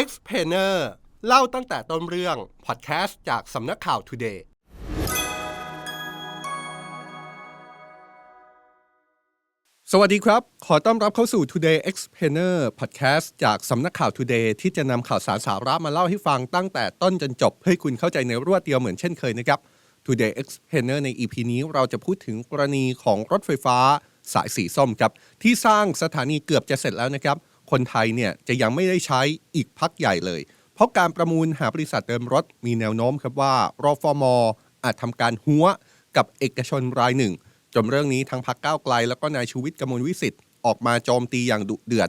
Explainer เล่าตั้งแต่ต้นเรื่องพอดแคสต์จากสำนักข่าว Today สวัสดีครับ ขอต้อนรับเข้าสู่ Today Explainer Podcast จากสำนักข่าว Today ที่จะนำข่าวสารสาระมาเล่าให้ฟังตั้งแต่ต้นจนจบ ให้คุณเข้าใจในรวดเดียวเหมือนเช่นเคยนะครับ Today Explainer ใน EP นี้เราจะพูดถึงกรณีของรถไฟฟ้าสายสีส้มครับ ที่สร้างสถานีเกือบจะเสร็จแล้วนะครับ คนไทยเนี่ยจะยังไม่ได้ใช้อีกพักใหญ่เลย เพราะการประมูลหาบริษัทเดิมรถมีแนวโน้มครับว่ารอฟอมอาจทำการหัวกับเอกชนรายหนึ่งจนเรื่องนี้ทั้งพักก้าวไกล แล้วก็นายชูวิทย์กมลวิสิทธิ์ออกมาโจมตีอย่างดุเดือด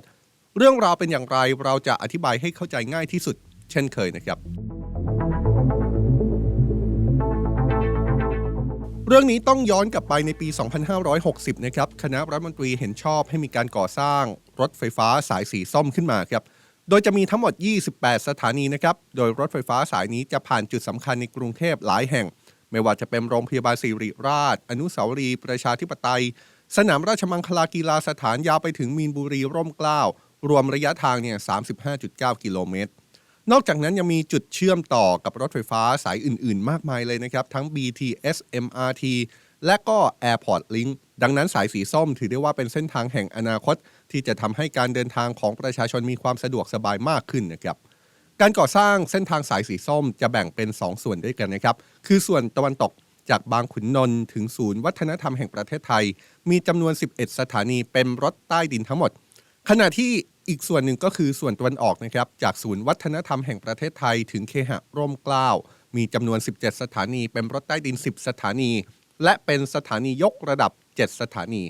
เรื่องราวเป็นอย่างไรเราจะอธิบายให้เข้าใจง่ายที่สุด เช่นเคยนะครับ เรื่องนี้ต้องย้อนกลับไปในปี 2560 นะครับ คณะรัฐมนตรีเห็นชอบให้มีการก่อสร้าง รถไฟฟ้าสายสีส้มขึ้นมาครับโดยจะมีทั้งหมด 28 สถานีนะครับ โดยรถไฟฟ้าสายนี้จะผ่านจุดสำคัญในกรุงเทพหลายแห่ง ไม่ว่าจะเป็นโรงพยาบาลศิริราช อนุสาวรีย์ประชาธิปไตย สนามราชมังคลากีฬาสถานยาวไปถึงมีนบุรีร่มเกล้า รวมระยะทางเนี่ย 35.9 กิโลเมตร นอกจากนั้นยังมีจุดเชื่อมต่อกับรถไฟฟ้าสายอื่น ๆ มากมายเลยนะครับ ทั้ง BTS MRT และก็ Airport Link ดังนั้นสายสีส้มถือได้ว่าเป็นเส้นทางแห่งอนาคต ที่จะทำให้การเดินทางของประชาชนมีความสะดวกสบายมากขึ้นนะครับการก่อสร้างเส้นทางสายสีส้มจะแบ่งเป็น 2 ส่วนด้วยกันนะครับ คือส่วนตะวันตกจากบางขุนนนท์ถึงศูนย์วัฒนธรรมแห่งประเทศไทย มีจำนวน 11 สถานีเป็นรถใต้ดินทั้งหมด ขณะที่อีกส่วนหนึ่งก็คือส่วนตะวันออกนะครับ จากศูนย์วัฒนธรรมแห่งประเทศไทย ถึงเคหะร่มเกล้า มีจำนวน 17 สถานีเป็นรถใต้ดิน 10 สถานี และเป็นสถานียกระดับ 7 สถานี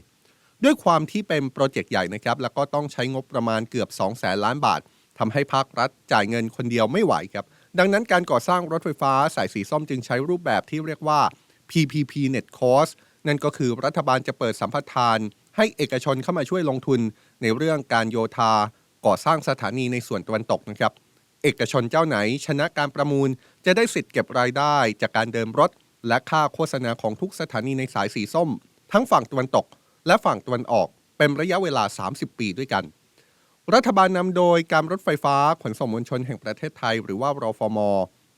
ด้วยความที่เป็นโปรเจกต์ใหญ่นะครับ แล้วก็ต้องใช้งบประมาณเกือบ2แสนล้านบาททำให้ภาครัฐจ่ายเงินคนเดียวไม่ไหวครับ ดังนั้นการก่อสร้างรถไฟฟ้าสายสีส้มจึงใช้รูปแบบที่เรียกว่า PPP Net Cost นั่นก็คือรัฐบาลจะเปิดสัมปทาน ให้เอกชนเข้ามาช่วยลงทุนในเรื่องการโยธา ก่อสร้างสถานีในส่วนตะวันตกนะครับ เอกชนเจ้าไหนชนะการประมูล จะได้สิทธิ์เก็บรายได้จากการเดิมรถ และค่าโฆษณาของทุกสถานีในสายสีส้ม ทั้งฝั่งตะวันตก และฝั่งตะวันออก เป็นระยะเวลา 30 ปีด้วยกัน รัฐบาลนำโดยการรถไฟฟ้าขนส่งมวลชนแห่งประเทศไทย หรือว่ารฟม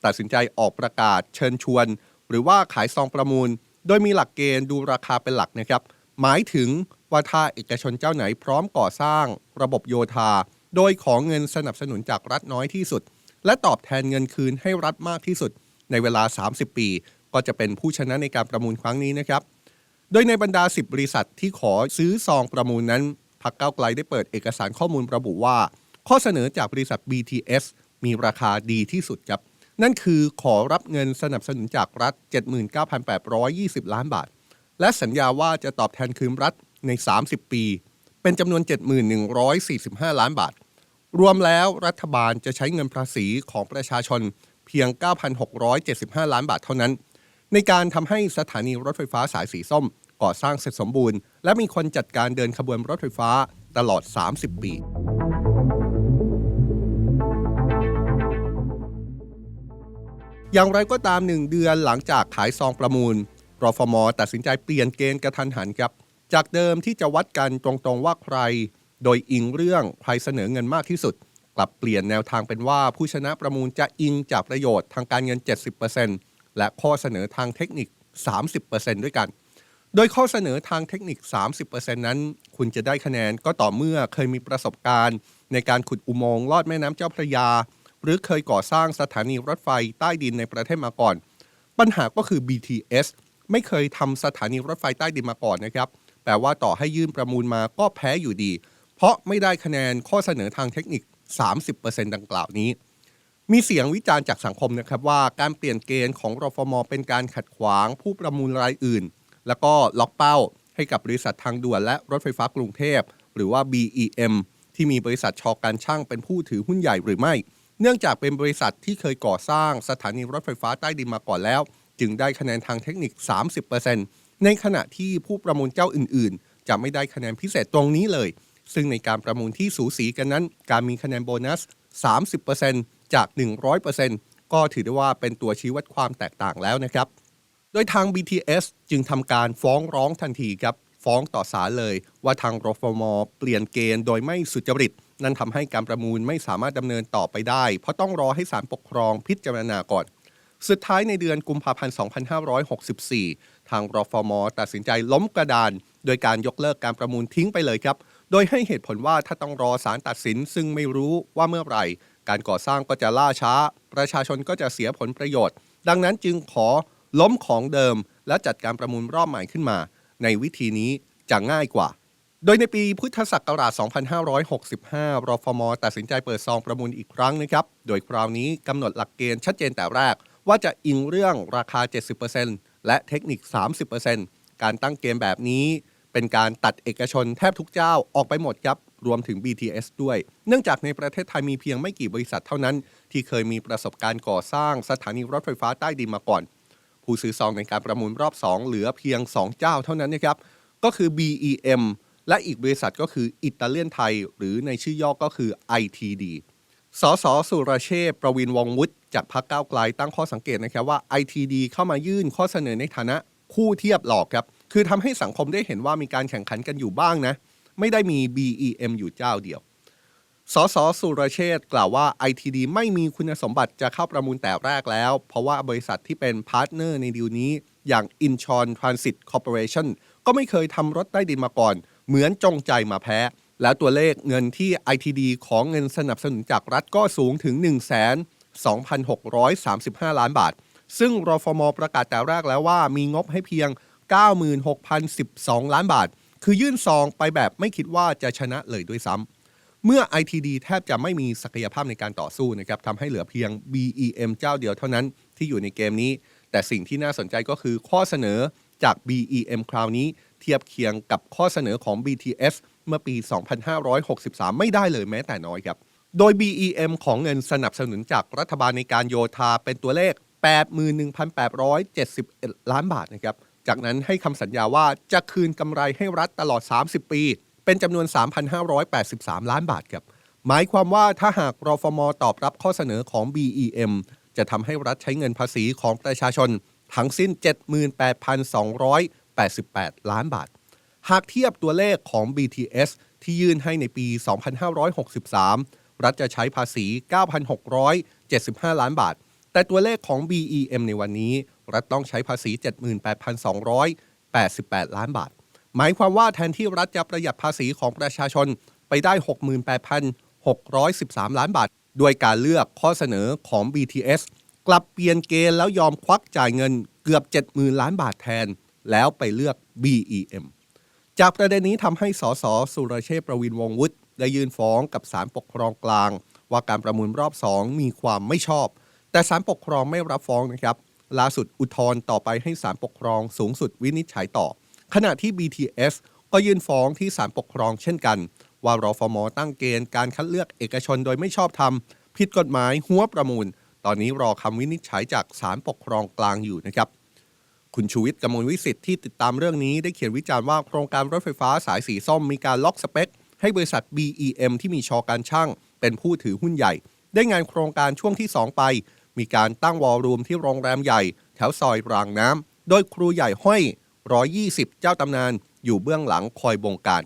ตัดสินใจออกประกาศ เชิญชวน หรือว่าขายซองประมูล โดยมีหลักเกณฑ์ดูราคาเป็นหลักนะครับ หมายถึงว่าถ้าเอกชนเจ้าไหนพร้อมก่อสร้าง ระบบโยธา โดยขอเงินสนับสนุนจากรัฐน้อยที่สุด และตอบแทนเงินคืนให้รัฐมากที่สุดในเวลา 30 ปี ก็จะเป็นผู้ชนะในการประมูลครั้งนี้นะครับ โดยในบรรดา 10 บริษัทที่ขอซื้อซองประมูลนั้นพรรคก้าไกลได้เปิดเอกสารข้อมูลระบุว่า ข้อเสนอจากบริษัท BTS มีราคาดีที่สุดครับ นั่นคือขอรับเงินสนับสนุนจากรัฐ 79,820 ล้านบาท และสัญญาว่าจะตอบแทนคืนรัฐใน 30 ปี เป็นจำนวน 71,145 ล้านบาท รวมแล้วรัฐบาลจะใช้เงินภาษีของประชาชนเพียง 9,675 ล้านบาทเท่านั้น ในการทำให้สถานีรถไฟฟ้าสายสีส้ม ก่อสร้างเสร็จสมบูรณ์ และมีคนจัดการเดินขบวนรถไฟฟ้าตลอด 30 ปี อย่างไรก็ตามหนึ่งเดือนหลังจากขายซองประมูลรฟมตัดสินใจเปลี่ยนเกณฑ์กระทันหันครับ จากเดิมที่จะวัดกันตรงๆว่าใคร โดยอิงเรื่องใครเสนอเงินมากที่สุด กลับเปลี่ยนแนวทางเป็นว่าผู้ชนะประมูลจะอิงจากประโยชน์ทางการเงิน 70% และข้อเสนอทางเทคนิค 30%ด้วยกัน โดยข้อเสนอทางเทคนิค 30%นั้น คุณจะได้คะแนนก็ต่อเมื่อเคยมีประสบการณ์ ในการขุดอุโมงค์ลอดแม่น้ำเจ้าพระยา หรือเคยก่อสร้างสถานีรถไฟใต้ดินในประเทศมาก่อน ปัญหาก็คือ BTS ไม่เคยทำสถานีรถไฟใต้ดินมาก่อนนะครับแปลว่าต่อให้ยื่นประมูลมาก็แพ้อยู่ดี เพราะไม่ได้คะแนนข้อเสนอทางเทคนิค 30%ดังกล่าวนี้ มีเสียงวิจารณ์จากสังคมนะครับว่าการเปลี่ยนเกณฑ์ของรฟมเป็นการขัดขวางผู้ประมูลรายอื่น แล้วก็ล็อกเป้าให้กับบริษัททางด่วนและรถไฟฟ้ากรุงเทพ หรือว่า BEM ที่มีบริษัทชอการช่างเป็นผู้ถือหุ้นใหญ่หรือไม่ เนื่องจากเป็นบริษัทที่เคยก่อสร้างสถานีรถไฟฟ้าใต้ดินมาก่อนแล้ว จึงได้คะแนนทางเทคนิค 30%ในขณะที่ผู้ประมูลเจ้าอื่น ๆ จะไม่ได้คะแนนพิเศษตรงนี้เลย ซึ่งในการประมูลที่สูสีกันนั้น การมีคะแนนโบนัส 30% จาก 100%ก็ถือได้ว่าเป็นตัวชี้วัดความแตกต่างแล้วนะครับ โดยทาง BTS จึงทำการฟ้องร้องทันทีครับฟ้องต่อศาลเลย ว่าทางรฟมเปลี่ยนเกณฑ์โดยไม่สุจริต นั่นทำให้การประมูลไม่สามารถดำเนินต่อไปได้ เพราะต้องรอให้ศาลปกครองพิจารณาก่อน สุดท้ายในเดือนกุมภาพันธ์ 2564 ทางรฟมตัดสินใจล้มกระดาน โดยการยกเลิกการประมูลทิ้งไปเลยครับ โดยให้เหตุผลว่าถ้าต้องรอศาลตัดสินซึ่งไม่รู้ว่าเมื่อไหร่ การก่อสร้างก็จะล่าช้า ประชาชนก็จะเสียผลประโยชน์ ดังนั้นจึงขอล้มของเดิม และจัดการประมูลรอบใหม่ขึ้นมา ในวิธีนี้จะง่ายกว่า โดยในปีพุทธศักราช 2565 รฟม ตัดสินใจเปิดซองประมูลอีกครั้งนะครับ โดยคราวนี้กำหนดหลักเกณฑ์ชัดเจนแต่แรก ว่าจะอิงเรื่องราคา 70%และเทคนิค 30%การตั้งเกณฑ์แบบนี้ เป็นการตัดเอกชนแทบทุกเจ้าออกไปหมดครับ รวมถึง BTS ด้วย เนื่องจากในประเทศไทยมีเพียงไม่กี่บริษัทเท่านั้น ที่เคยมีประสบการณ์ก่อสร้างสถานีรถไฟฟ้าใต้ดินมาก่อน ผู้ซื้อซองในการประมูลรอบ 2 เหลือเพียง 2 เจ้าเท่านั้นนะครับ ก็คือ BEM และอีกบริษัทก็คืออิตาเลียนไทย หรือในชื่อย่อก็คือ ITD สสสุรเชษประวินวงวุฒิจากพรรคก้าวไกลตั้งข้อสังเกตนะครับว่า ITD เข้ามายื่นข้อเสนอในฐานะคู่เทียบหลอกครับ คือทำให้สังคมได้เห็นว่ามีการแข่งขันกันอยู่บ้างนะ ไม่ได้มี BEM อยู่เจ้าเดียว สสสุรเชษ์กล่าวว่า ITD ไม่มีคุณสมบัติจะเข้าประมูลแต่แรกแล้ว เพราะว่าบริษัทที่เป็นพาร์ทเนอร์ในดีลนี้ อย่าง Incheon Transit Corporation ก็ไม่เคยทำรถใต้ดินมาก่อน เหมือนจงใจมาแพ้ แล้วตัวเลขเงินที่ ITD ของเงินสนับสนุนจากรัฐก็สูงถึง 1 2 6 3 5 ล้านบาท ซึ่งรฟมประกาศแต่แรกแล้วว่ามีงบให้เพียง 96,012 ล้านบาท คือยื่นซองไปแบบไม่คิดว่าจะชนะเลยด้วยซ้ำ เมื่อ ITD แทบจะไม่มีศักยภาพในการต่อสู้นะครับทำให้เหลือเพียง BEM เจ้าเดียวเท่านั้นที่อยู่ในเกมนี้ แต่สิ่งที่น่าสนใจก็คือข้อเสนอจาก BEM คราวนี้ เทียบเคียงกับข้อเสนอของ BTS เมื่อปี 2563 ไม่ได้เลยแม้แต่น้อยครับ โดย BEM ของเงินสนับสนุนจากรัฐบาลในการโยธาเป็นตัวเลข 81,871 ล้านบาทนะครับ จากนั้นให้คำสัญญาว่าจะคืนกำไรให้รัฐตลอด 30 ปี เป็นจำนวน 3,583 ล้านบาทครับ หมายความว่าถ้าหากรฟมตอบรับข้อเสนอของ BEM จะทำให้รัฐใช้เงินภาษีของประชาชน ทั้งสิ้น 78,288 ล้านบาท หากเทียบตัวเลขของ BTS ที่ยื่นให้ในปี 2563 รัฐจะใช้ภาษี 9,675 ล้านบาท แต่ตัวเลขของ BEM ในวันนี้ รัฐต้องใช้ภาษี 78,288 ล้านบาท หมายความว่าแทนที่รัฐจะประหยัดภาษีของประชาชนไปได้ 68,613 ล้านบาท ด้วยการเลือกข้อเสนอของ BTS กลับเปลี่ยนเกณฑ์แล้วยอมควักจ่ายเงินเกือบ 70,000 ล้านบาทแทน แล้วไปเลือก BEM จากประเด็นนี้ทำให้สสสุรเชษฐ์ประวินวงศ์วุฒิได้ยื่นฟ้องกับศาลปกครองกลาง ว่าการประมูลรอบ2มีความไม่ชอบ แต่ศาลปกครองไม่รับฟ้องนะครับ ล่าสุดอุทธรณ์ต่อไปให้ศาลปกครองสูงสุดวินิจฉัยต่อ ขณะที่ BTS ก็ยื่นฟ้องที่ศาลปกครองเช่นกัน ว่ารอฟมตั้งเกณฑ์การคัดเลือกเอกชนโดยไม่ชอบธรรมผิดกฎหมายหัวประมูล ตอนนี้รอคำวินิจฉัยจากศาลปกครองกลางอยู่นะครับ คุณชูวิทย์กมลวิสิทธิ์ที่ติดตามเรื่องนี้ได้เขียนวิจารณ์ว่าโครงการรถไฟฟ้าสายสีส้มมีการล็อกสเปค ให้บริษัท BEM ที่มีชอการช่าง เป็นผู้ถือหุ้นใหญ่ ได้งานโครงการช่วงที่ 2 ไป การตั้งวอลลุ่มที่โรงแรมใหญ่ แถวซอยรางน้ำโดยครูใหญ่ห้อย 120 เจ้าตำนาน อยู่เบื้องหลังคอยบงการ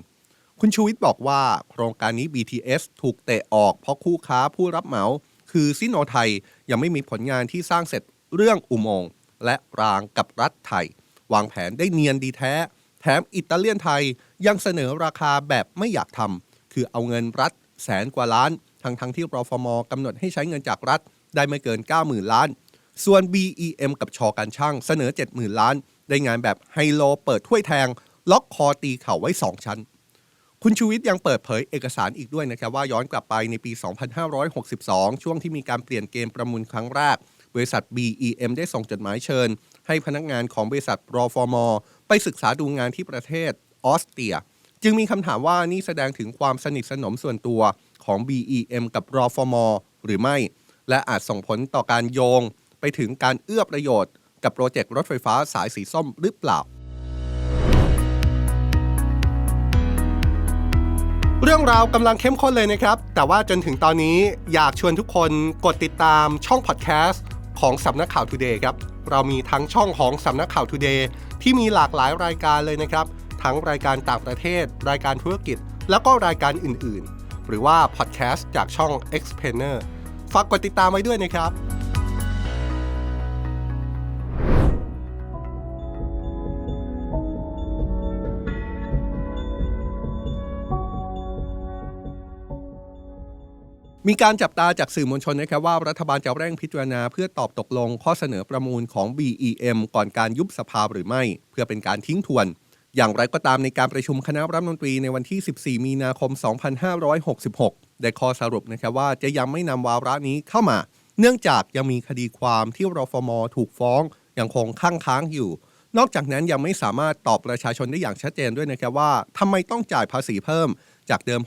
คุณชูวิทย์บอกว่า โครงการนี้ BTS ถูกเตะออกเพราะคู่ค้าผู้รับเหมา คือซิโนไทยยังไม่มีผลงานที่สร้างเสร็จเรื่องอุโมงค์และรางกับรัฐไทย วางแผนได้เนียนดีแท้ แถมอิตาเลียนไทยยังเสนอราคาแบบไม่อยากทำคือเอาเงินรัฐแสนกว่าล้าน ทั้งทั้งที่รฟมกำหนดให้ใช้เงินจากรัฐได้ไม่เกิน 90,000 ล้าน ส่วน BEM กับชอการช่างเสนอ 70,000 ล้าน ได้งานแบบไฮโลเปิดถ้วยแทง ล็อกคอตีเข่าไว้ 2 ชั้น คุณชูวิทย์ยังเปิดเผยเอกสารอีกด้วยนะครับว่าย้อนกลับไปในปี 2562 ช่วงที่มีการเปลี่ยนเกมประมูลครั้งแรก บริษัท BEM ได้ส่งจดหมายเชิญ ให้พนักงานของบริษัทรอฟอมไปศึกษาดูงานที่ประเทศออสเตรีย จึงมีคำถามว่านี่แสดงถึงความสนิทสนมส่วนตัวของ BEM กับรอฟมหรือไม่ และอาจส่งผลต่อการโยงไปถึงการเอื้อประโยชน์ กับโปรเจกต์รถไฟฟ้าสายสีส้มหรือเปล่า เรื่องราวกำลังเข้มข้นเลยนะครับ แต่ว่าจนถึงตอนนี้อยากชวนทุกคนกดติดตามช่องพอดแคสต์ของสำนักข่าว Today ครับ เรามีทั้งช่องของสำนักข่าว Today ที่มีหลากหลายรายการเลยนะครับ ทั้งรายการต่างประเทศ รายการธุรกิจ แล้วก็รายการอื่นๆ หรือว่าพอดแคสต์จากช่อง e x p a n e r ฝากกดติดตามไว้ด้วยนะครับมีการจับตาจากสื่อมวลชนนะครับว่ารัฐบาลจะเร่งพิจารณาเพื่อตอบตกลงข้อเสนอประมูลของ BEM ก่อนการยุบสภาหรือไม่ เพื่อเป็นการทิ้งทวน อย่างไรก็ตามในการประชุมคณะรัฐมนตรีในวันที่ 14 มีนาคม 2566 ได้ข้อสรุปนะครับว่าจะยังไม่นำวาระนี้เข้ามา เนื่องจากยังมีคดีความที่รฟมถูกฟ้องยังคงค้างค้างอยู่ นอกจากนั้นยังไม่สามารถตอบประชาชนได้อย่างชัดเจนด้วยนะครับว่าทำไมต้องจ่ายภาษีเพิ่มจากเดิม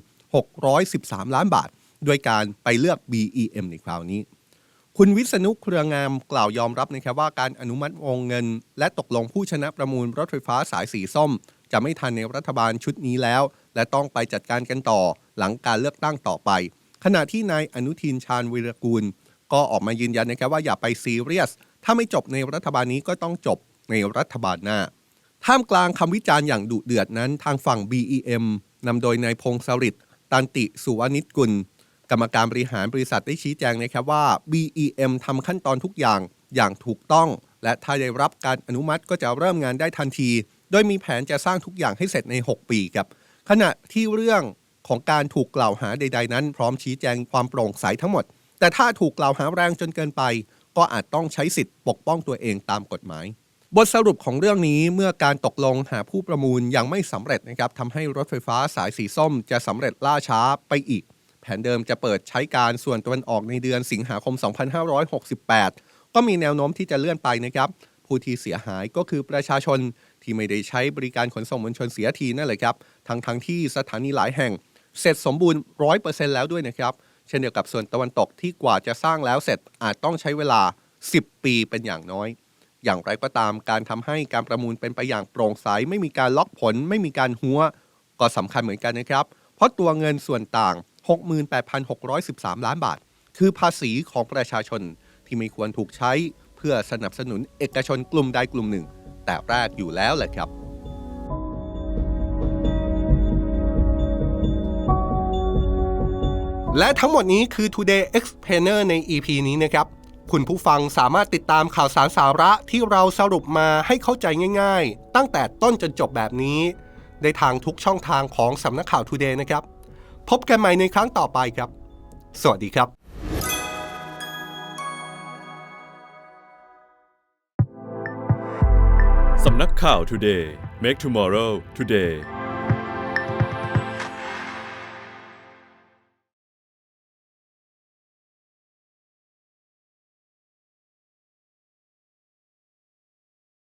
68,613 ล้านบาท ด้วยการไปเลือก BEM ในคราวนี้ คุณวิษณุเครืองามกล่าวยอมรับนะครับว่าการอนุมัติวงเงิน และตกลงผู้ชนะประมูลรถไฟฟ้าสายสีส้ม จะไม่ทันในรัฐบาลชุดนี้แล้ว และต้องไปจัดการกันต่อหลังการเลือกตั้งต่อไป ขณะที่นายอนุทินชาญวีรกูล ก็ออกมายืนยันนะครับว่าอย่าไปซีเรียส ถ้าไม่จบในรัฐบาลนี้ก็ต้องจบในรัฐบาลหน้า ท่ามกลางคำวิจารณ์อย่างดุเดือดนั้น ทางฝั่ง BEM นำโดยนายพงศริตตันติสุวนิชกุล กรรมการบริหารบริษัทได้ชี้แจงนะครับว่า BEM ทำขั้นตอนทุกอย่างอย่างถูกต้อง และถ้าได้รับการอนุมัติก็จะเริ่มงานได้ทันที โดยมีแผนจะสร้างทุกอย่างให้เสร็จใน 6 ปีครับขณะที่เรื่องของการถูกกล่าวหาใด ๆ นั้น พร้อมชี้แจงความโปร่งใสทั้งหมด แต่ถ้าถูกกล่าวหาแรงจนเกินไป ก็อาจต้องใช้สิทธิ์ปกป้องตัวเองตามกฎหมาย บทสรุปของเรื่องนี้เมื่อการตกลงหาผู้ประมูลยังไม่สำเร็จนะครับทำให้รถไฟฟ้าสายสีส้มจะสำเร็จล่าช้าไปอีก แผนเดิมจะเปิดใช้การส่วนตะวันออกในเดือนสิงหาคม 2568 ก็มีแนวโน้มที่จะเลื่อนไปนะครับ ผู้ที่เสียหายก็คือประชาชนที่ไม่ได้ใช้บริการขนส่งมวลชนเสียทีนั่นแหละครับ ทั้งทั้งที่สถานีหลายแห่ง เสร็จสมบูรณ์ 100%แล้วด้วยนะครับ เช่นเดียวกับส่วนตะวันตกที่กว่าจะสร้างแล้วเสร็จอาจต้องใช้เวลา 10 ปีเป็นอย่างน้อย อย่างไรก็ตามการทำให้การประมูลเป็นไปอย่างโปร่งใสไม่มีการล็อกผล ไม่มีการหัว ก็สำคัญเหมือนกันนะครับ เพราะตัวเงินส่วนต่าง 68,613 ล้านบาท คือภาษีของประชาชนที่ไม่ควรถูกใช้เพื่อสนับสนุนเอกชนกลุ่มใดกลุ่มหนึ่ง แต่แรกอยู่แล้วแหละครับและทั้งหมดนี้คือ Today Explainer ใน EP นี้นะครับ คุณผู้ฟังสามารถติดตามข่าวสารสาระที่เราสรุปมาให้เข้าใจง่าย ๆ ตั้งแต่ต้นจนจบแบบนี้ ได้ทางทุกช่องทางของสำนักข่าว Today นะครับ พบกันใหม่ในครั้งต่อไปครับ สวัสดีครับสำนักข่าว Today Make Tomorrow Today